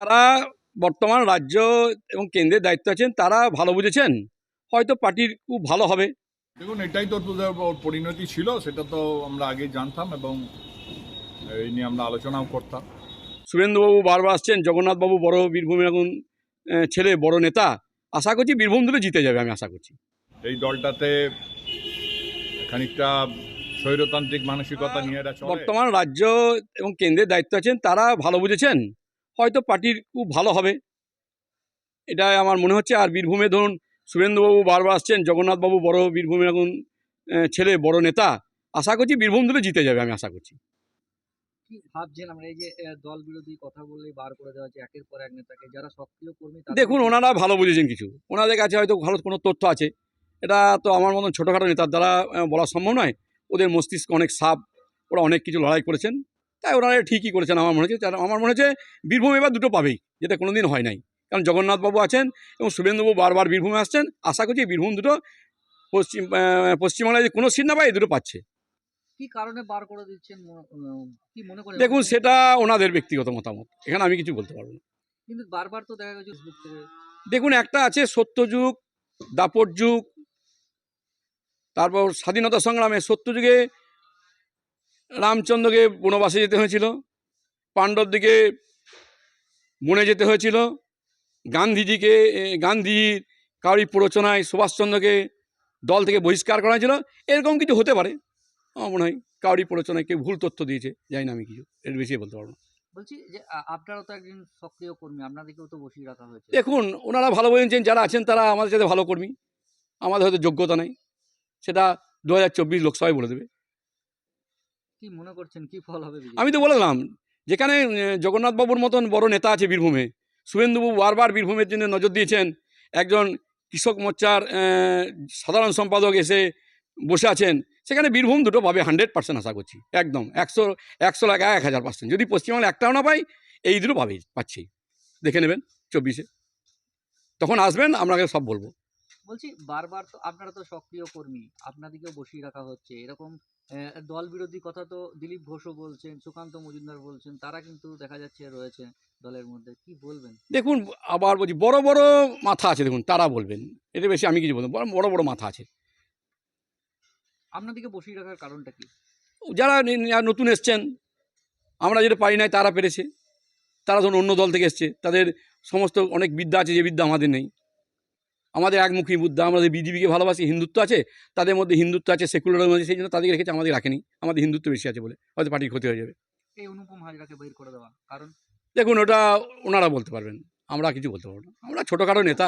তারা বর্তমান রাজ্য এবং কেন্দ্রের দায়িত্ব আছেন তারা ভালো বুঝেছেন। হয়তো পার্টির খুব ভালো হবে। দেখুন এটাই তো পরিণতি ছিল সেটা তো আমরা আগেই জানতাম এবং এই নিয়ে আমরা আলোচনাও করতাম। শুভেন্দুবাবু বারবার আসছেন জগন্নাথবাবু বড় বীরভূমের এখন ছেলে বড় নেতা। আশা করছি বীরভূম দুটো জিতে যাবে আমি আশা করছি। এই দলটাতে খানিকটা স্বৈরতান্ত্রিক মানসিকতা নিয়ে বর্তমান রাজ্য এবং কেন্দ্রের দায়িত্ব আছেন তারা ভালো বুঝেছেন। হয়তো পার্টির খুব ভালো হবে। এটাই আমার মনে হচ্ছে। আর বীরভূমে ধরুন শুভেন্দুবাবু বারবার আসছেন জগন্নাথবাবু বড় বীরভূমের এখন ছেলে বড় নেতা। আশা করছি বীরভূম দুটো জিতে যাবে আমি আশা করছি। কি ভাবছেন আমরা? এই যে দল বিরোধী কথা বললেই বার করে দেওয়া হচ্ছে একের পর এক নেতাকে। যারা সক্রিয় কর্মী দেখুন ওনারা ভালো বুঝেছেন কিছু। ওনাদের কাছে হয়তো ভালো কোনো তথ্য আছে। এটা তো আমার মতন ছোটোখাটো নেতার দ্বারা বলা সম্ভব নয়। ওদের মস্তিষ্ক অনেক সাপ ওরা অনেক কিছু লড়াই করেছেন। তাই ওনারা ঠিকই করেছেন আমার মনে হচ্ছে। আমার মনে হচ্ছে বীরভূম এবার দুটো পাবেই যেটা কোনো দিন হয় নাই। কারণ জগন্নাথবাবু আছেন এবং শুভেন্দুবাবু বারবার বীরভূমে আসছেন। আশা করছি বীরভূম দুটো পশ্চিম পশ্চিমবাংলায় যে কোনো সিট না পায় এই দুটো পাচ্ছে। কি কারণে বার করে দিচ্ছেন কি মনে করেন? দেখুন সেটা ওনাদের ব্যক্তিগত মতামত। এখানে আমি কিছু বলতে পারব না। কিন্তু বারবার তো দেখা গেছে দেখুন একটা আছে সত্যযুগ দাপট যুগ তারপর স্বাধীনতা সংগ্রামে সত্যযুগে রামচন্দ্রকে বনবাসে যেতে হয়েছিল পাণ্ডব দিকে বনে যেতে হয়েছিল গান্ধীজিকে এ, গান্ধীজির কাউরি প্ররোচনায় সুভাষচন্দ্রকে দল থেকে বহিষ্কার করা হয়েছিল। এরকম কিছু হতে পারে। আমার মনে হয় কাউরি প্ররোচনায় কেউ ভুল তথ্য দিয়েছে জানি না আমি কিছু। এর বেশি বলতে পারব না। বলছি যে আ- আপনারাও তো একজন সক্রিয় কর্মী আপনাদেরকেও তো বসিয়ে রাখা হয়েছে। দেখুন ওনারা ভালো বলেছেন যারা আছেন তারা আমাদের সাথে ভালো কর্মী। আমাদের হয়তো যোগ্যতা নেই। সেটা দু হাজার চব্বিশ লোকসভায় বলে দেবে। কি মনে করছেন কি ফল হবে আমি তো বলে দিলাম যেখানে জগন্নাথবাবুর মতন বড় নেতা আছে বীরভূমে শুভেন্দুবাবু বারবার বীরভূমের জন্য নজর দিয়েছেন একজন কৃষক মোর্চার সাধারণ সম্পাদক এসে বসে আছেন সেখানে বীরভূম দুটো পাবে হান্ড্রেড পার্সেন্ট আশা করছি একদম একশো একশো লাখ এক হাজার পার্সেন্ট যদি পশ্চিমবাংলা একটাও না পাই এই দুটো পাবেই পাচ্ছি দেখে নেবেন চব্বিশে তখন আসবেন আপনাকে সব বলব। বলছি বারবার তো আপনারা তো সক্রিয় কর্মী আপনাদেরকেও বসিয়ে রাখা হচ্ছে এরকম দল বিরোধী কথা তো দিলীপ ঘোষও বলছেন সুকান্ত মজুমদার বলছেন তারা কিন্তু দেখা যাচ্ছে রয়েছে দলের মধ্যে। কি বলবেন? দেখুন আবার বলছি বড় বড় মাথা আছে দেখুন তারা বলবেন। এটা বেশি আমি কিছু বলব বড় বড় মাথা আছে। আপনাদেরকে বসিয়ে রাখার কারণটা কি? যারা নতুন এসছেন আমরা যেটা পারি নাই তারা পেরেছে। তারা ধরুন অন্য দল থেকে এসছে তাদের সমস্ত অনেক বিদ্যা আছে যে বিদ্যা আমাদের নেই। আমাদের একমুখী বুদ্ধা আমাদের বিজেপিকে ভালোবাসি হিন্দুত্ব আছে তাদের মধ্যে হিন্দুত্ব আছে সেকুলার মধ্যে সেই জন্য তাদেরকে রেখেছে আমাদের রাখেনি। আমাদের হিন্দুত্ব বেশি আছে বলে হয়তো পার্টির ক্ষতি হয়ে যাবে। এই অনুপম হাজরাকে বের করে দেওয়া কারণ? দেখুন ওটা ওনারা বলতে পারবেন আমরা কিছু বলতে পারব না। আমরা ছোটোখাটো নেতা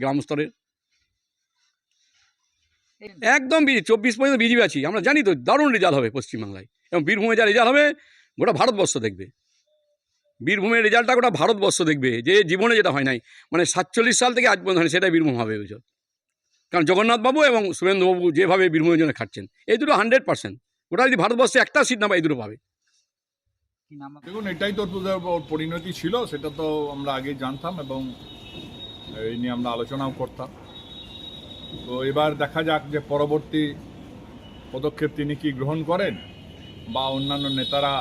গ্রাম স্তরের। একদম বিজেপি চব্বিশ পর্যন্ত বিজেপি আছি আমরা জানি তো দারুণ রেজাল্ট হবে পশ্চিমবাংলায়। এবং বীরভূমে যা রেজাল্ট হবে গোটা ভারতবর্ষ দেখবে। বীরভূমের রেজাল্টটা গোটা ভারতবর্ষ দেখবে যে জীবনে যেটা হয় নাই। মানে সাতচল্লিশ সাল থেকে আজ পর্যন্ত হয়নি, সেটাই বীরভূম হবে বুঝো কারণ জগন্নাথবাবু এবং শুভেন্দুবাবু যেভাবে বীরভূমের জন্য খাটছেন এই দুটো হান্ড্রেড পার্সেন্ট। ওটা যদি ভারতবর্ষে একটা সিট না পায় এই দুটো পাবে। কি নাম আপনার? দেখুন এটাই তো পরিণতি ছিল সেটা তো আমরা আগে জানতাম এবং এই নিয়ে আমরা আলোচনাও করতাম। তো এবার দেখা যাক যে পরবর্তী পদক্ষেপ তিনি কি গ্রহণ করেন বা অন্যান্য নেতারা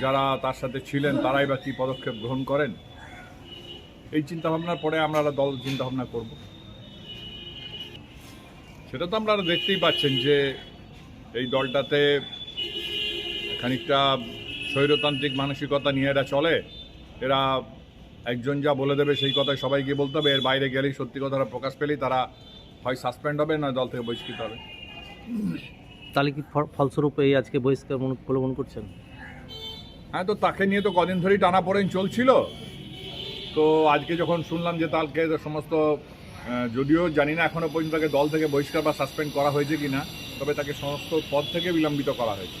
যারা তার সাথে ছিলেন, তারাই বা কী পদক্ষেপ গ্রহণ করেন? এই চিন্তাভাবনার পরে আমরা দল চিন্তাভাবনা করব। সেটা তো আপনারা দেখতেই পাচ্ছেন যে এই দলটাতে খানিকটা স্বৈরতান্ত্রিক মানসিকতা নিয়ে এরা চলে। এরা একজন যা বলে দেবে সেই কথাই সবাইকে বলতে হবে। এর বাইরে গেলেই সত্যি কথাটা প্রকাশ পেলেই তারা হয় সাসপেন্ড হবে, না দল থেকে বহিষ্কৃত হবে? তাহলে কি ফল- ফলস্বরূপ এই আজকে বহিষ্কার মনে- করছেন? হ্যাঁ তো তাকে নিয়ে তো কদিন ধরেই টানা পড়েন চলছিল। তো আজকে যখন শুনলাম যে তাকে সমস্ত যদিও জানি না এখনও পর্যন্ত তাকে দল থেকে বহিষ্কার বা সাসপেন্ড করা হয়েছে কি না তবে তাকে সমস্ত পদ থেকে বিলম্বিত করা হয়েছে।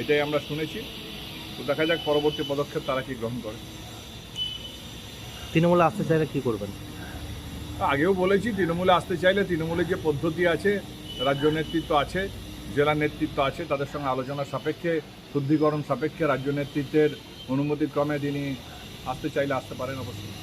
এটাই আমরা শুনেছি। তো দেখা যাক পরবর্তী পদক্ষেপ তারা কি গ্রহণ করে। তৃণমূলে আসতে চাইলে কি করবেন? আগেও বলেছি তৃণমূলে আসতে চাইলে তৃণমূলের যে পদ্ধতি আছে রাজ্য নেতৃত্ব আছে জেলা নেতৃত্ব আছে তাদের সঙ্গে আলোচনা সাপেক্ষে শুদ্ধিকরণ সাপেক্ষে রাজ্য নেতৃত্বের অনুমতিক্রমে তিনি আসতে চাইলে আসতে পারেন অবশ্যই।